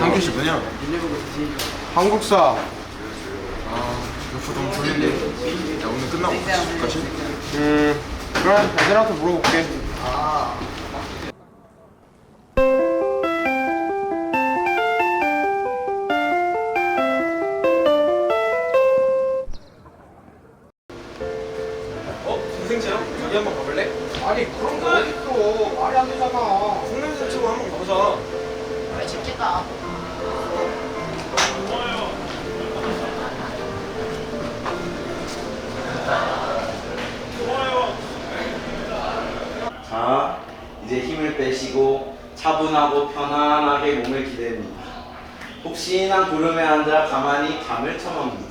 한규 씨 뭐냐? 한국사 아, 좀 졸린데. 야, 오늘 끝나고 같이 가시? 음 그래 애들한테 물어볼게 어? 여기 한번 가볼래? 아니 그런 거 어딨어 말이 안 되잖아 성냄새 치고 한번 가보자. 아 재밌겠다. 자, 이제 힘을 빼시고 차분하고 편안하게 몸을 기댑니다. 혹시나 구름에 앉아 가만히 잠을 청합니다.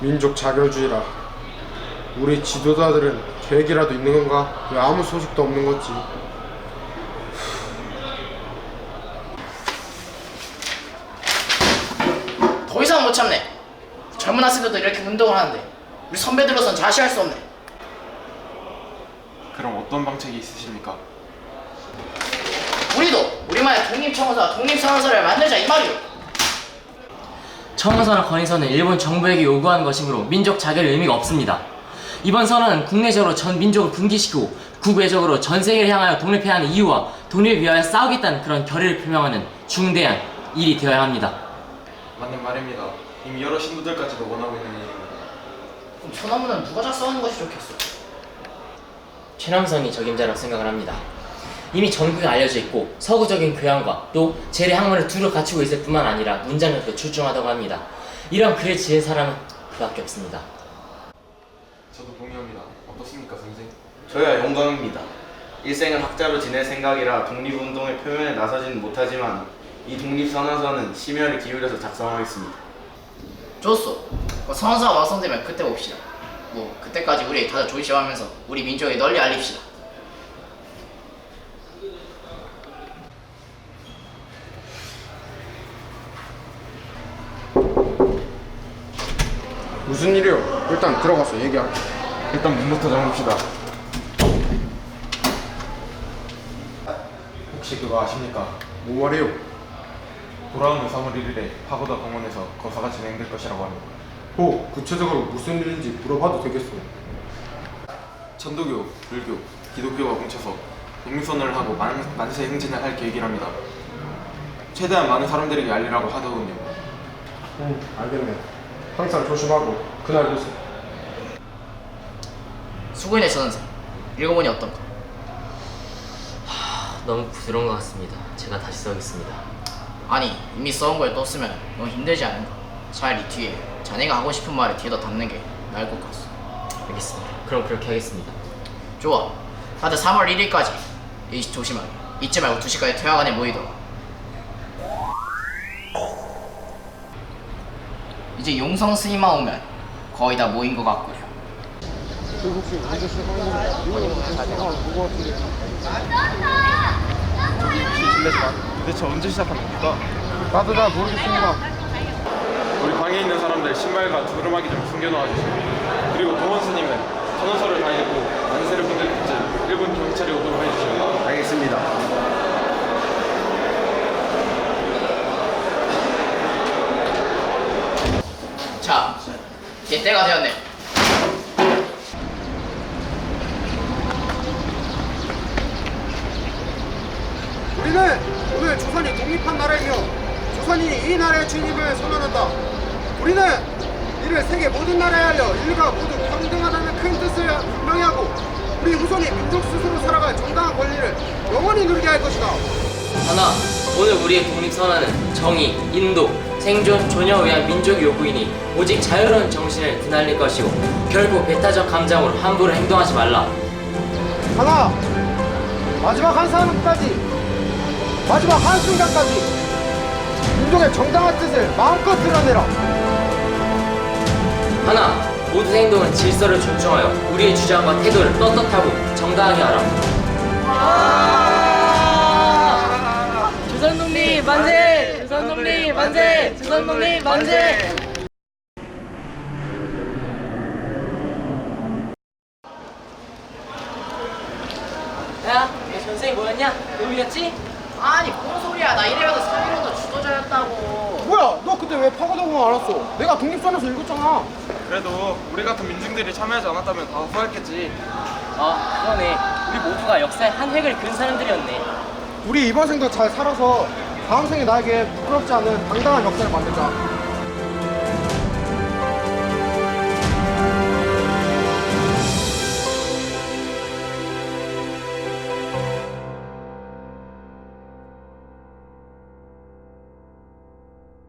민족 자결주의라 우리 지도자들은 계획이라도 있는 건가? 왜 아무 소식도 없는 거지? 더 이상 못 참네. 젊은 학생들도 이렇게 운동을 하는데 우리 선배들로선 자시할 수 없네. 그럼 어떤 방책이 있으십니까? 우리도 우리만의 독립청원서와 독립선언서를 만들자 이 말이오. 청원서나 건의서는 일본 정부에게 요구하는 것이므로 민족 자결의 의미가 없습니다. 이번 선언은 국내적으로 전 민족을 분기시키고 국외적으로 전 세계를 향하여 독립해야 하는 이유와 독립을 위하여 싸우겠다는 그런 결의를 표명하는 중대한 일이 되어야 합니다. 맞는 말입니다. 이미 여러 신도들까지도 원하고 있는 일입니다. 그럼 소나무는 누가 작성하는 것이 좋겠어? 최남선이 적임자라고 생각을 합니다. 이미 전국에 알려져 있고 서구적인 교양과 또 재래 학문을 두루 갖추고 있을 뿐만 아니라 문장력도 출중하다고 합니다. 이런 글을 지은 사람은 그밖에 없습니다. 저도 동의합니다. 어떻습니까, 선생? 저야 영광입니다. 일생을 학자로 지낼 생각이라 독립운동의 표면에 나서지는 못하지만 이 독립선언서는 심혈을 기울여서 작성하겠습니다. 좋소. 그 선언서가 완성되면 그때 봅시다. 뭐 그때까지 우리 다들 조심하면서 우리 민족에 널리 알립시다. 무슨 일이요? 일단 들어가서 얘기할게 일단 문부터 잠깁시다. 혹시 그거 아십니까? 뭐 말이요? 돌아오는 3월 1일에 파고다 공원에서 거사가 진행될 것이라고 합니다. 호 구체적으로 무슨 일인지 물어봐도 되겠어 천도교, 불교, 기독교가 뭉쳐서 독립선언을 하고 만, 만세 행진을 할 계획이랍니다. 최대한 많은 사람들에게 알리라고 하더군요. 응 알겠네 항상 조심하고 그날 보세요 수고인의 선언서. 읽어보니 어떤가? 너무 부드러운 것 같습니다. 제가 다시 써겠습니다. 아니 이미 써온 걸 또 쓰면 너무 힘들지 않은가? 차라리 뒤에 자네가 하고 싶은 말을 뒤에다 담는 게 나을 것 같소. 알겠습니다. 그럼 그렇게 하겠습니다. 좋아. 다들 3월 1일까지 이 조심하게. 잊지 말고 2시까지 퇴학안에 모이도록. 이제 용성 스님만 오면 거의 다 모인 것 같고요. 실례지만 도대체 언제 시작한 겁니까? 나도 잘 모르겠습니다 우리 방에 있는 사람들 신발과 두루마기 좀 숨겨놓아 주시고 그리고 동원 스님은 선언서를 다 읽고 보낼 때쯤 일본 경찰이 오도록 해주시오. 알겠습니다. 자, 이제 때가 되었네. 우리는 오늘 조선이 독립한 나라이며 조선이 이 나라의 진입을 선언한다. 우리는 이를 세계 모든 나라에 알려 인류가 모두 평등하다는 큰 뜻을 분명히 하고 우리 후손이 민족 스스로 살아갈 정당한 권리를 영원히 누리게 할 것이다. 하나, 오늘 우리의 독립선언은 정의, 인도, 생존, 존영을 위한 민족 요구이니 오직 자유로운 정신을 드날릴 것이고 결코 배타적 감정으로 함부로 행동하지 말라. 하나, 마지막 한 사람까지, 마지막 한 순간까지 민족의 정당한 뜻을 마음껏 드러내라. 하나, 모든 행동은 질서를 존중하여 우리의 주장과 태도를 떳떳하고 정당하게 하라. 만세! 조선독립 만세! 야, 너 전생이 뭐였냐? 놈이었지? 아니 뭔 소리야 나 이래봐도 3.15도 주도자였다고 뭐야 너 그때 왜 파고들고 알았어 내가 독립선에서 읽었잖아 그래도 우리 같은 민중들이 참여하지 않았다면 다 후회했겠지. 아, 그러네. 우리 모두가 역사의 한 획을 그은 사람들이었네. 우리 이번 생도 잘 살아서 다음 생에 나에게 부끄럽지 않은 당당한 역사를 만들자